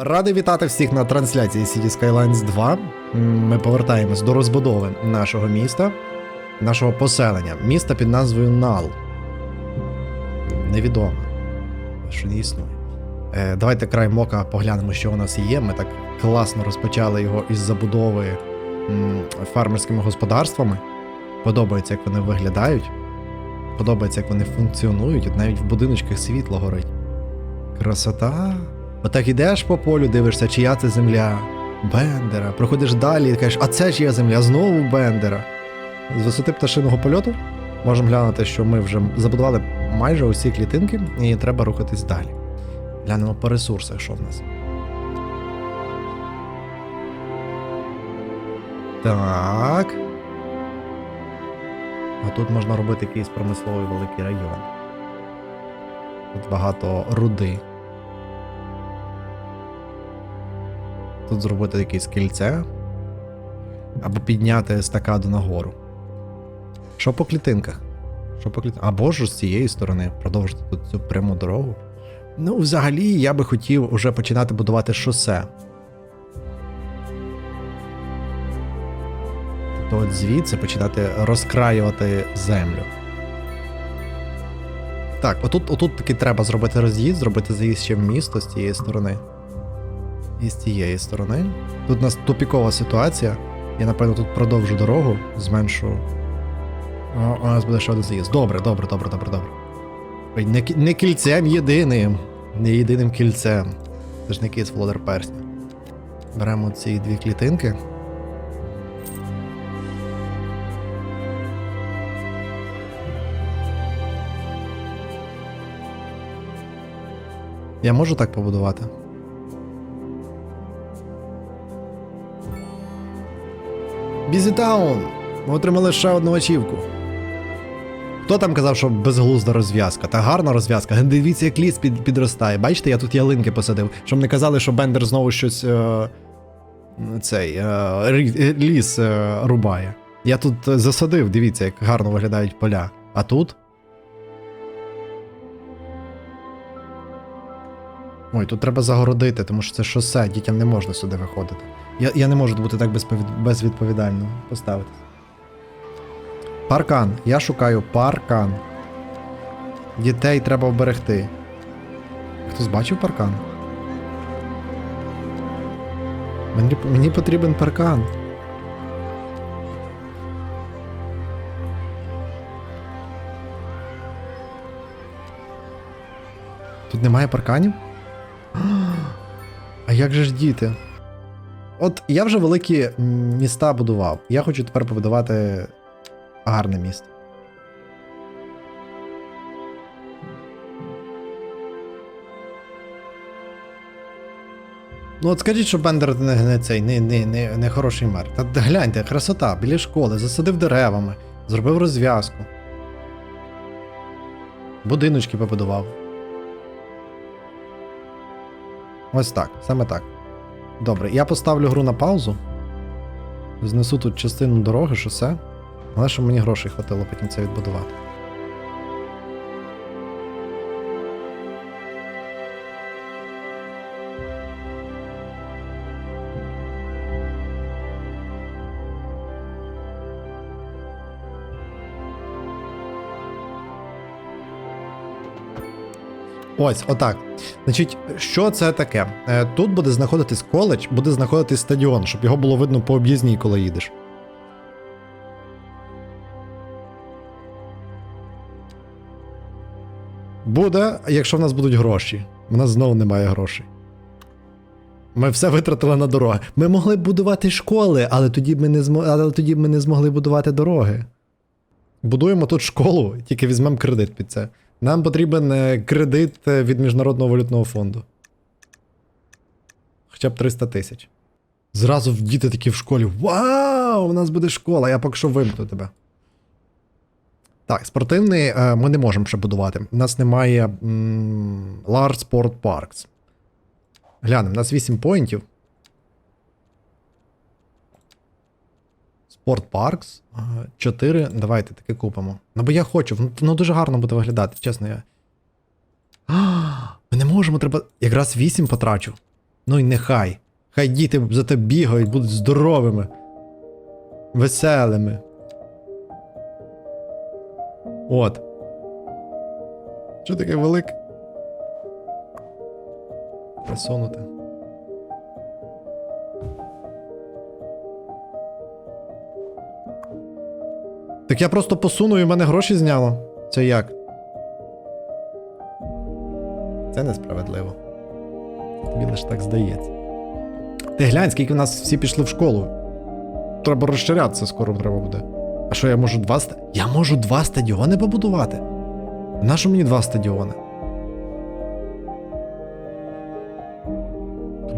Радий вітати всіх на трансляції City Skylines 2. Ми повертаємось до розбудови нашого міста, нашого поселення. Міста під назвою Нал. Невідомо, що не існує. Е, давайте край мока поглянемо, що у нас є. Ми так класно розпочали його із забудови фермерськими господарствами. Подобається, як вони виглядають. Подобається, як вони функціонують. Навіть в будиночках світло горить. Красота. Отак ідеш по полю, дивишся, чия це земля. Бендера. Проходиш далі і кажеш, а це чия земля, знову Бендера. З висоти пташиного польоту можемо глянути, що ми вже забудували майже усі клітинки, і треба рухатись далі. Глянемо по ресурсах, що в нас. Так. А тут можна робити якийсь промисловий великий район. Тут багато руди. Тут зробити якесь кільце. Або підняти естакаду нагору. Що по клітинках? Що по клітинках? Або ж з цієї сторони продовжити тут цю пряму дорогу. Ну, взагалі, я би хотів уже починати будувати шосе. Тобто от звідси починати розкраювати землю. Так, отут, отут таки треба зробити роз'їзд, зробити заїзд ще в місто з цієї сторони. І з цієї сторони. Тут у нас тупікова ситуація. Я, напевно, тут продовжу дорогу, зменшу. О, у нас буде ще один заїзд. Добре, добре, добре, добре, добре. Не, не кільцем єдиним. Не єдиним кільцем. Це ж не кіт володар персня. Беремо ці дві клітинки. Я можу так побудувати? Бізітаун! Ми отримали ще одну ачівку. Хто там казав, що безглузда розв'язка? Та гарна розв'язка. Дивіться, як ліс під, підростає. Бачите, я тут ялинки посадив. Щоб не казали, що Бендер знову щось. Е, цей е, е, ліс е, рубає. Я тут е, засадив, дивіться, як гарно виглядають поля. А тут. Ой, тут треба загородити, тому що це шосе, дітям не можна сюди виходити. Я, я не можу бути так безвідповідально поставитись. Паркан. Я шукаю паркан. Дітей треба вберегти. Хтось бачив паркан? Мені, мені потрібен паркан. Тут немає парканів? А як же ж діти? От я вже великі міста будував. Я хочу тепер побудувати гарне місто. Ну от скажіть, що Бендер не, цей не, не, не, не хороший мер. Та гляньте, красота, біля школи, засадив деревами, зробив розв'язку. Будиночки побудував. Ось так, саме так. Добре, я поставлю гру на паузу. Знесу тут частину дороги, шосе. Але щоб мені грошей хватило потім це відбудувати. Ось, отак. Значить, що це таке? Е, Тут буде знаходитись коледж, буде знаходитись стадіон, щоб його було видно по об'їзній, коли їдеш. Буде, якщо в нас будуть гроші. У нас знову немає грошей. Ми все витратили на дороги. Ми могли б будувати школи, але тоді ми не, змо... але тоді б ми не змогли будувати дороги. Будуємо тут школу, тільки візьмемо кредит під це. Нам потрібен е, кредит е, від Міжнародного валютного фонду. Хоча б 300 тисяч. Зразу діти такі в школі. Вау! У нас буде школа, я поки що вимкну тебе. Так, спортивний е, ми не можемо ще будувати. У нас немає Large Sport Parks. Глянемо, у нас 8 поінтів. Sport Parks. 4. Давайте таке купимо. Ну, бо я хочу, ну, ну дуже гарно буде виглядати, чесно. я. А, ми не можемо, треба. Якраз 8 потрачу. Ну і нехай. Хай діти зате бігають, будуть здоровими, веселими. От. Що таке велике? Присунути. Так я просто посуну і в мене гроші зняло. Це як? Це несправедливо. Тобі лише так здається. Ти глянь, скільки в нас всі пішли в школу. Треба розширятися, скоро треба буде. А що я можу два ста... Я можу два стадіони побудувати? Нащо мені два стадіони?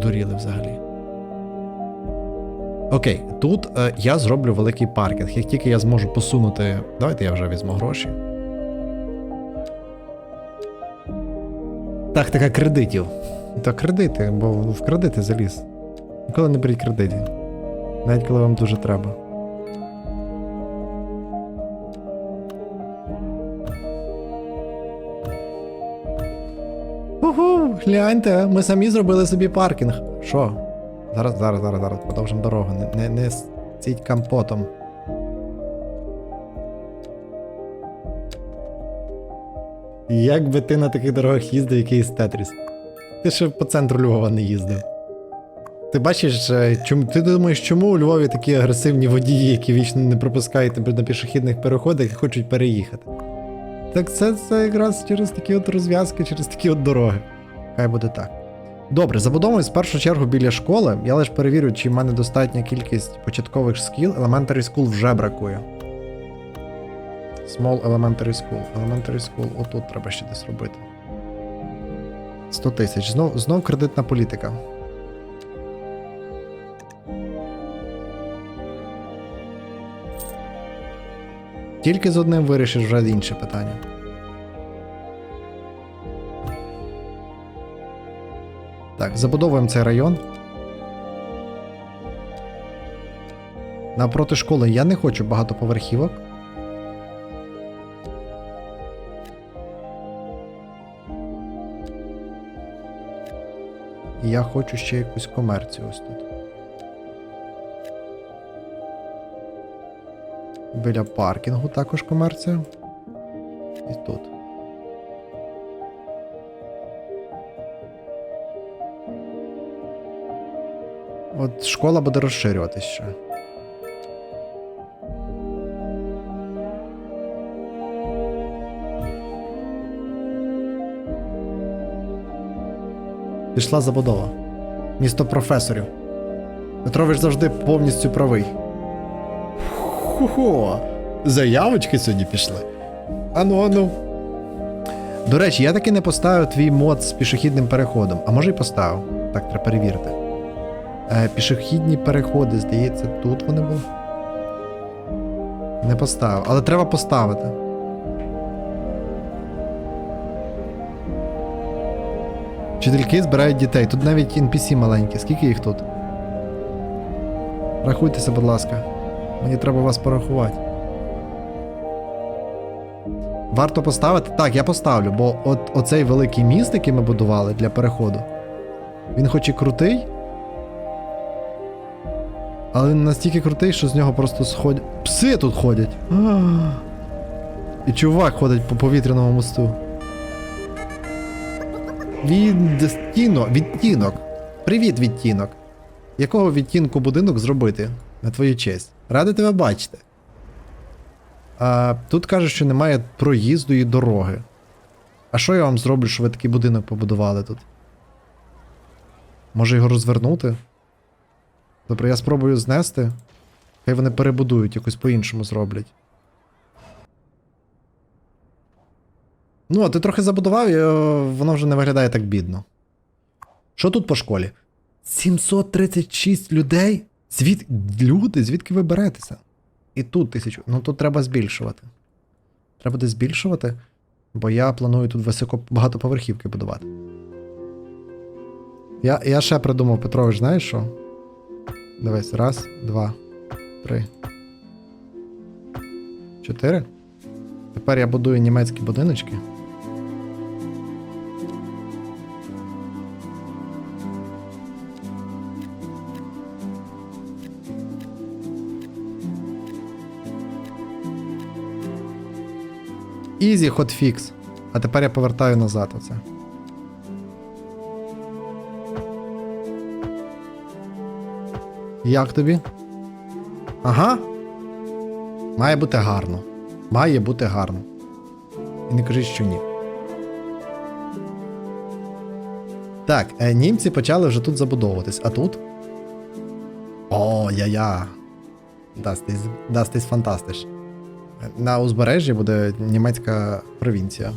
Дуріли взагалі. Окей, тут е, я зроблю великий паркінг. Як тільки я зможу посунути. Давайте я вже візьму гроші. Так, така кредитів. Та кредити, бо в кредити заліз. Ніколи не беріть кредитів. Навіть коли вам дуже треба. Уху, гляньте, ми самі зробили собі паркінг. Що? Зараз, зараз, зараз, зараз продовжимо дорогу. Не, не, не ціть компотом. Як би ти на таких дорогах їздив, якийсь Тетріс? Ти ще по центру Львова не їздив. Ти бачиш, е, чому ти думаєш, чому у Львові такі агресивні водії, які вічно не пропускають на пішохідних переходах і хочуть переїхати? Так це, це якраз через такі от розв'язки, через такі от дороги. Хай буде так. Добре, забудовуюсь в першу чергу біля школи. Я лише перевірю, чи в мене достатня кількість початкових шкіл. Elementary School вже бракує. Small Elementary School. Elementary School, отут треба ще десь робити. 100 тисяч. Знов, знов кредитна політика. Тільки з одним вирішиш вже інше питання. Так, забудовуємо цей район. Напроти школи я не хочу багатоповерхівок. І я хочу ще якусь комерцію ось тут. Біля паркінгу також комерція. І тут. От школа буде розширюватись ще. Пішла забудова. Місто професорів. Петрович завжди повністю правий. Хо-хо. Заявочки сьогодні пішли. Ану, ану. До речі, я таки не поставив твій мод з пішохідним переходом. А може й поставив. Так, треба перевірити. Е, пішохідні переходи, здається, тут вони були. Не поставив, але треба поставити. Вчительки збирають дітей. Тут навіть NPC маленькі. Скільки їх тут? Рахуйтеся, будь ласка. Мені треба вас порахувати. Варто поставити? Так, я поставлю, бо от оцей великий міст, який ми будували для переходу, він хоч і крутий. Але він настільки крутий, що з нього просто сходять. Пси тут ходять. І чувак ходить по повітряному мосту. Відтінок. Відтінок. Привіт, відтінок. Якого відтінку будинок зробити? На твою честь. Радий тебе бачити. А, тут кажуть, що немає проїзду і дороги. А що я вам зроблю, що ви такий будинок побудували тут? Може його розвернути? Добре, я спробую знести. Хай вони перебудують, якось по-іншому зроблять. Ну, а ти трохи забудував, і е, воно вже не виглядає так бідно. Що тут по школі? 736 людей? Звід... Люди, звідки ви беретеся? І тут тисячу. Ну тут треба збільшувати. Треба буде збільшувати, бо я планую тут високо багатоповерхівки будувати. Я, я ще придумав, Петрович, знаєш що? Дивись, раз, два, три. Чотири. Тепер я будую німецькі будиночки. Easy hotfix. А тепер я повертаю назад оце. Як тобі? Ага. Має бути гарно. Має бути гарно. І не кажіть, що ні. Так, е, німці почали вже тут забудовуватись, а тут. О, я-я. Дастись, фантастиш. На узбережжі буде німецька провінція.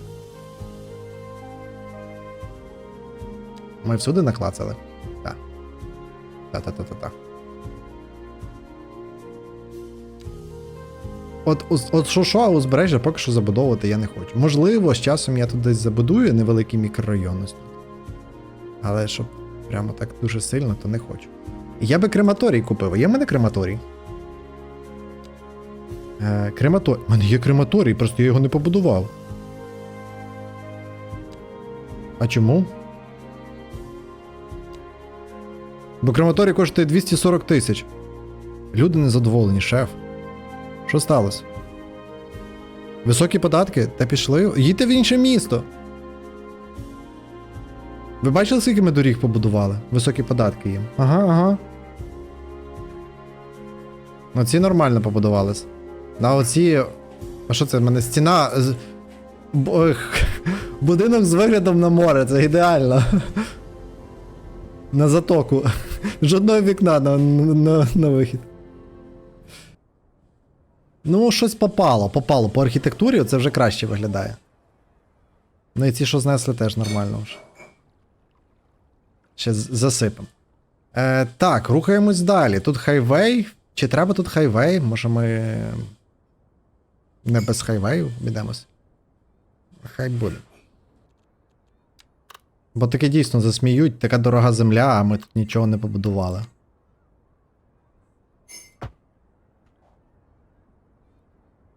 Ми всюди наклацали? Так. Та-та-та-та-та. От, от що що, а узбережжя поки що забудовувати я не хочу. Можливо, з часом я тут десь забудую невеликий мікрорайон. Але щоб прямо так дуже сильно, то не хочу. Я би крематорій купив. Є в мене крематорій? Е, крематорій. У мене є крематорій, просто я його не побудував. А чому? Бо крематорій коштує 240 тисяч. Люди незадоволені, шеф. Що сталося? Високі податки? Та пішли. Їдьте в інше місто. Ви бачили, скільки ми доріг побудували? Високі податки їм. Ага, ага. Ну ці нормально побудувались. На оці. А що це? В мене стіна. Будинок з виглядом на море, це ідеально. На затоку. Жодного вікна на, на, на вихід. Ну, щось попало, попало. По архітектурі це вже краще виглядає. Ну і ці, що знесли, теж нормально вже. Ще засипемо. Е, так, рухаємось далі. Тут хайвей. Чи треба тут хайвей? Може ми. Не без хайвею обійдемось? Хай буде. Бо таке дійсно засміють, така дорога земля, а ми тут нічого не побудували.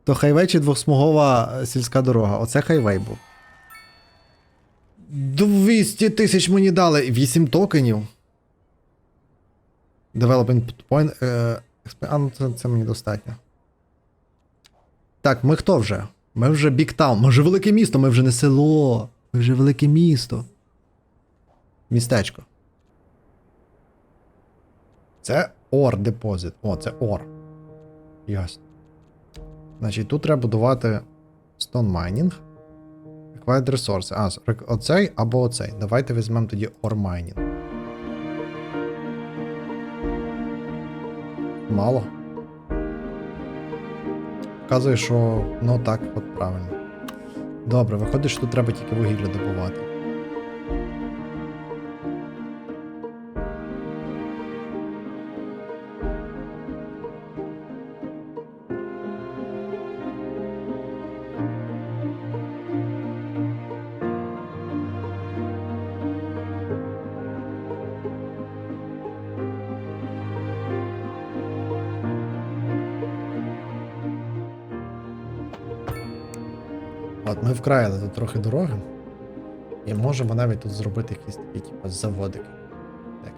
То хайвей чи двохсмугова е, сільська дорога. Оце хайвей був. 200 тисяч мені дали. 8 токенів. Development point. Е, а, ну це, це мені достатньо. Так, ми хто вже? Ми вже Town. Ми вже велике місто, ми вже не село. Ми вже велике місто. Містечко. Це OR депозит. О, це OR. Ясно. Значить, тут треба будувати Stone Mining. Required Resources. А, оцей або оцей. Давайте візьмемо тоді Ore Mining. Мало. Вказує, що ну так, от правильно. Добре, виходить, що тут треба тільки вугілля добувати. От ми вкраїли тут трохи дороги. І можемо навіть тут зробити якісь такі, типу, заводики. Так.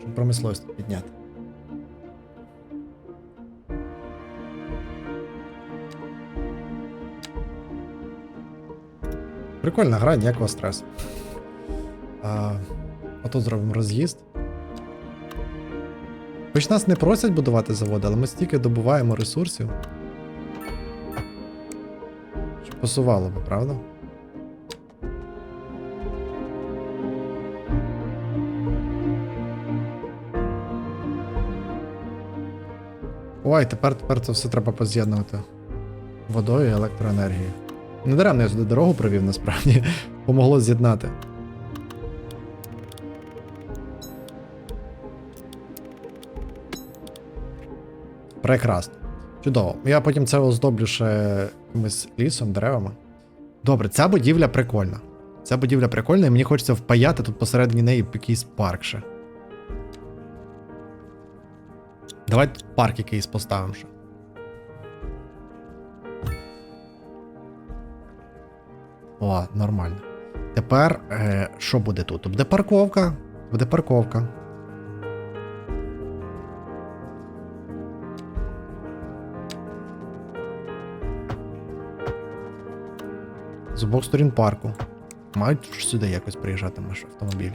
Щоб промисловість підняти. Прикольна гра, ніякого стресу. А, отут зробимо роз'їзд. Хоч нас не просять будувати заводи, але ми стільки добуваємо ресурсів. Посувало би, правда? Ой, тепер, тепер це все треба поз'єднувати водою і електроенергією. Не даремно я сюди дорогу провів, насправді. Помогло з'єднати. Прекрасно. Чудово. Я потім це оздоблю ще якимось лісом, деревами. Добре, ця будівля прикольна. Ця будівля прикольна, і мені хочеться впаяти тут посередині неї якийсь парк ще. Давай парк якийсь поставимо ще. О, нормально. Тепер е, що буде тут? Буде парковка. Буде парковка. З обох сторін парку. Мають сюди якось приїжджати наші автомобілі.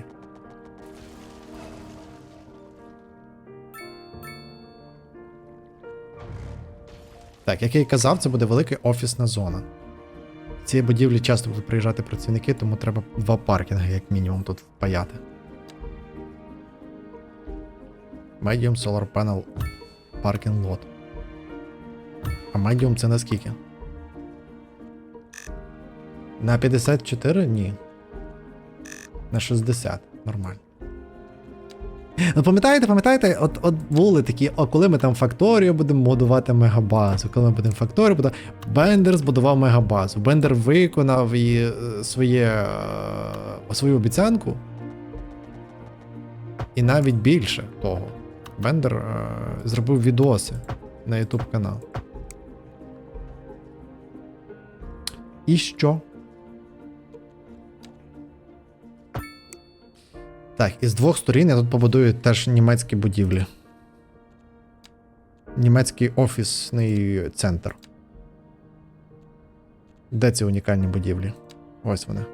Так, як я і казав, це буде велика офісна зона. В цій будівлі часто будуть приїжджати працівники, тому треба два паркінги, як мінімум, тут впаяти. Medium Solar Panel Parking Lot. А Medium це наскільки? На 54? Ні. На 60. Нормально. Ну, пам'ятаєте, пам'ятаєте, от, от були такі, о, коли ми там факторію будемо будувати мегабазу, коли ми будемо факторію будувати. Бендер збудував мегабазу. Бендер виконав її, е, своє, е, свою обіцянку. І навіть більше того. Бендер е, зробив відоси на YouTube канал. І що? Так, із двох сторін я тут побудую теж німецькі будівлі. Німецький офісний центр. Де ці унікальні будівлі? Ось вони.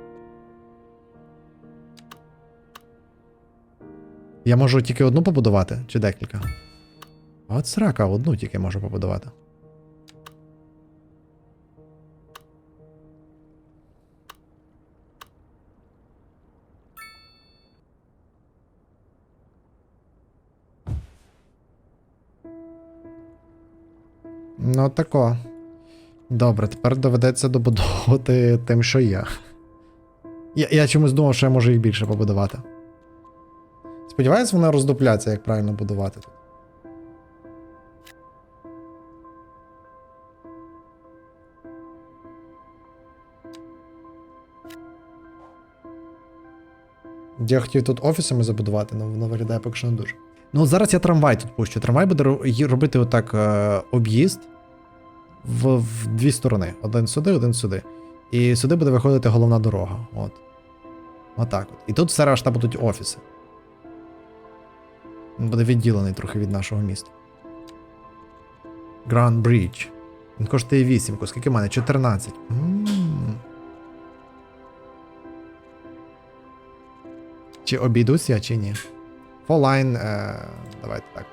Я можу тільки одну побудувати чи декілька? От срака, одну тільки можу побудувати. Ну, тако. Добре, тепер доведеться добудовувати тим, що є. Я, я чомусь думав, що я можу їх більше побудувати. Сподіваюсь, вона роздупляться, як правильно будувати тут. Я хотів тут офісами забудувати, але воно виглядає поки що не дуже. Ну, зараз я трамвай тут пущу. Трамвай буде робити отак е, об'їзд в, в дві сторони. Один сюди, один сюди. І сюди буде виходити головна дорога. От. Отак от. І тут все решта будуть офіси. Він буде відділений трохи від нашого міста. Grand Bridge. Він коштує 8. Скільки в мене? 14. м Чи обійдусь я, чи ні? Фолайн. Е, давайте так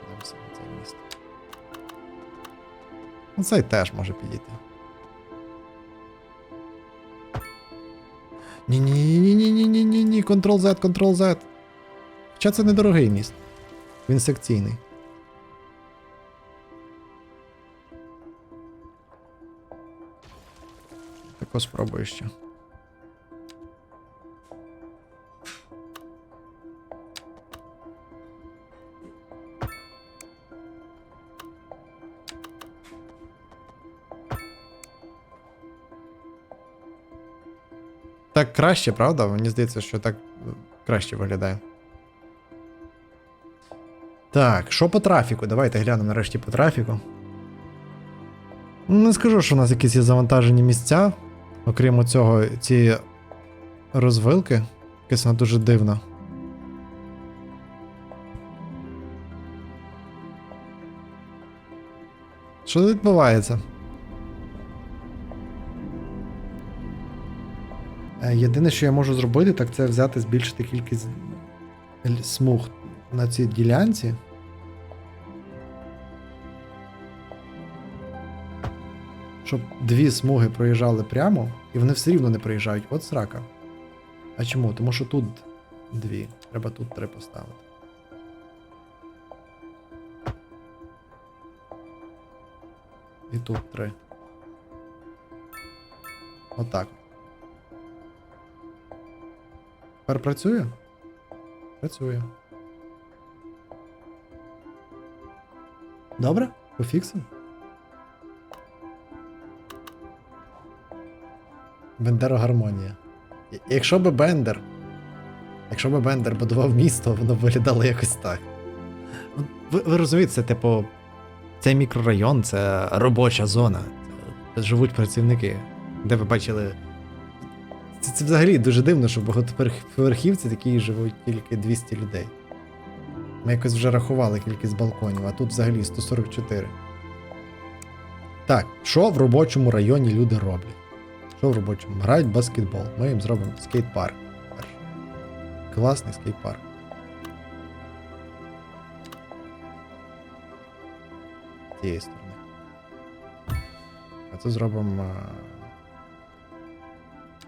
цей теж може підійти. Ні-ні-ні-ні-ні-ні-ні-ні, Ctrl-Z, Ctrl-Z. Хоча це недорогий міст. Він секційний. Також спробую ще. Так краще, правда? Мені здається, що так е, краще виглядає. Так, що по трафіку? Давайте глянемо нарешті по трафіку. Не скажу, що у нас якісь є завантажені місця. Окрім цього, ці розвилки. Якась вона дуже дивна. Що тут відбувається? Єдине, що я можу зробити, так це взяти, збільшити кількість смуг на цій ділянці. Щоб дві смуги проїжджали прямо, і вони все рівно не проїжджають. От срака. А чому? Тому що тут дві. Треба тут три поставити. І тут три. Отак. Тепер працює? Працює. Добре? Пофіксимо? Бендеро гармонія. Якщо би Бендер. Якщо би Бендер будував місто, воно б виглядало якось так. Ви, ви розумієте, це типу. Цей мікрорайон це робоча зона. Живуть працівники. Де ви бачили. Це, це взагалі дуже дивно, що в багатоповерхівці такі живуть тільки 200 людей. Ми якось вже рахували кількість балконів, а тут взагалі 144. Так, що в робочому районі люди роблять? Що в робочому? Грають баскетбол. Ми їм зробимо скейт-парк. Класний скейт-парк. З цієї сторони. А це зробимо е,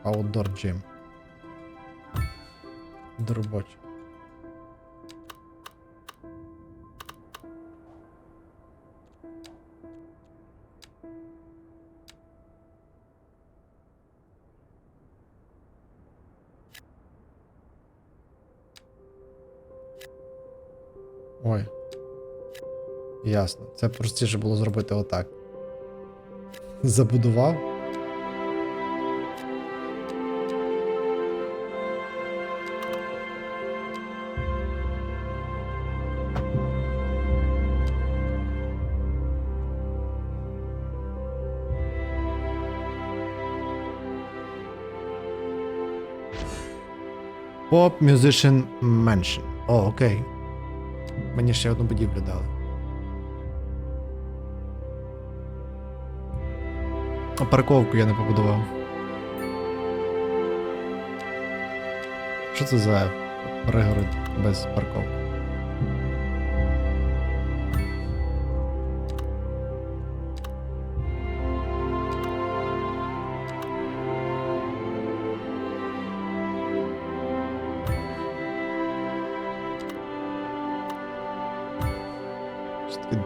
Outdoor Gym. До робочого. Ой. Ясно. Це простіше було зробити отак. Забудував. Pop Musician Mansion. О, окей. Мені ще одну будівлю дали. Парковку я не побудував. Що це за пригород без парковки?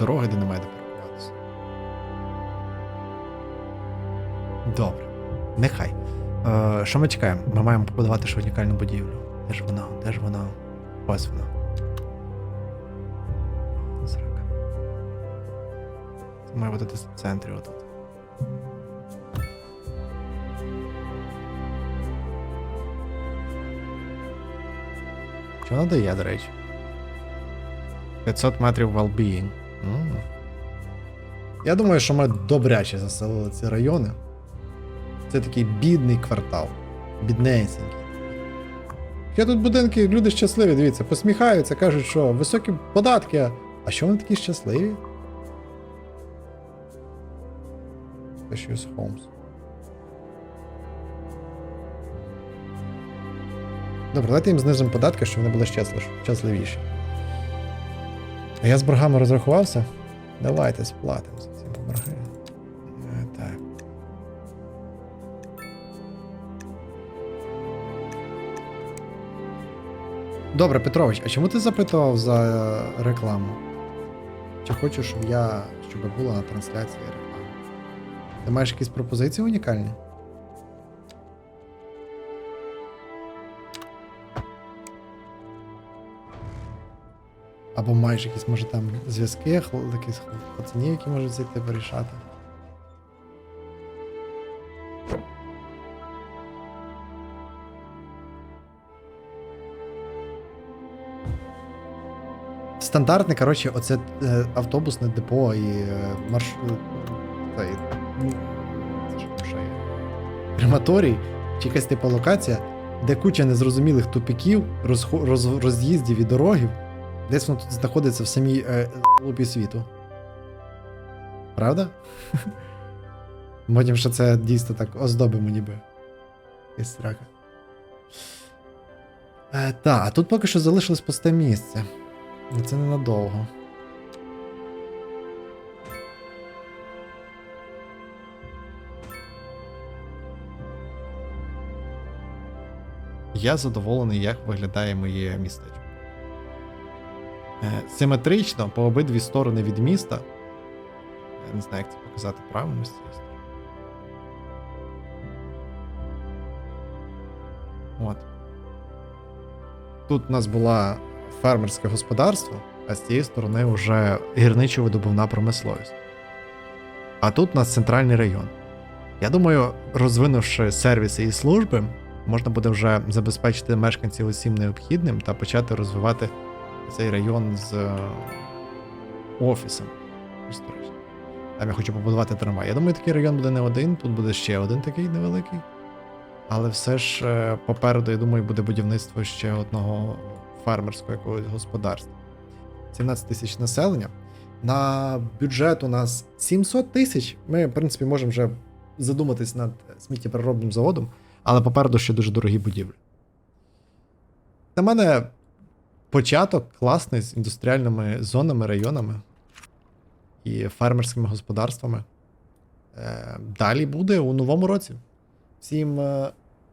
Дороги, де немає де паркуватися. Добре. Нехай. Е, що ми чекаємо? Ми маємо побудувати ще унікальну будівлю. Де ж вона? Де ж вона? Ось вона. Зрака. Це має бути в центрі отут. Що вона дає, до речі? 500 метрів well-being. М. Я думаю, що ми добряче заселили ці райони. Це такий бідний квартал. Біднесенький. Є тут будинки, люди щасливі, дивіться, посміхаються, кажуть, що високі податки. а- що вони такі щасливі? Precious Homes. Добре, давайте їм знижимо податки, щоб вони були щасливіші. А я з боргами розрахувався? Давайте сплатимо за ці борги. Е, Так. Добре, Петрович, а чому ти запитував за рекламу? Чи хочеш, щоб я щоб була на трансляції реклама? Ти маєш якісь пропозиції унікальні? Або маєш якісь, може, там зв'язки, якісь пацанів, які можуть зайти вирішати. Стандартне, коротше, оце е, автобусне депо і е, марш... е, та, і, ну? Крематорій, чи якась типу локація, де куча незрозумілих тупіків, розхо... роз... роз'їздів і дорогів. Десь воно тут знаходиться в самій е, лупі світу. Правда? Потім, що це дійсно так оздобимо ніби. Якась срака. Е, та, а тут поки що залишилось пусте місце. Але Це ненадовго. Я задоволений, як виглядає моє містечко. Е, Симетрично по обидві сторони від міста. Я не знаю, як це показати правильно. От. Тут у нас була фермерське господарство, а з цієї сторони вже гірничо-видобувна промисловість. А тут у нас центральний район. Я думаю, розвинувши сервіси і служби, можна буде вже забезпечити мешканців усім необхідним та почати розвивати цей район з е, офісом. Там я хочу побудувати трамвай. Я думаю, такий район буде не один, тут буде ще один такий невеликий. Але все ж е, попереду, я думаю, буде будівництво ще одного фермерського якогось господарства. 17 тисяч населення. На бюджет у нас 700 тисяч. Ми, в принципі, можемо вже задуматись над сміттєпереробним заводом, але попереду ще дуже дорогі будівлі. На мене початок класний з індустріальними зонами, районами і фермерськими господарствами. Е, Далі буде у новому році. Всім е,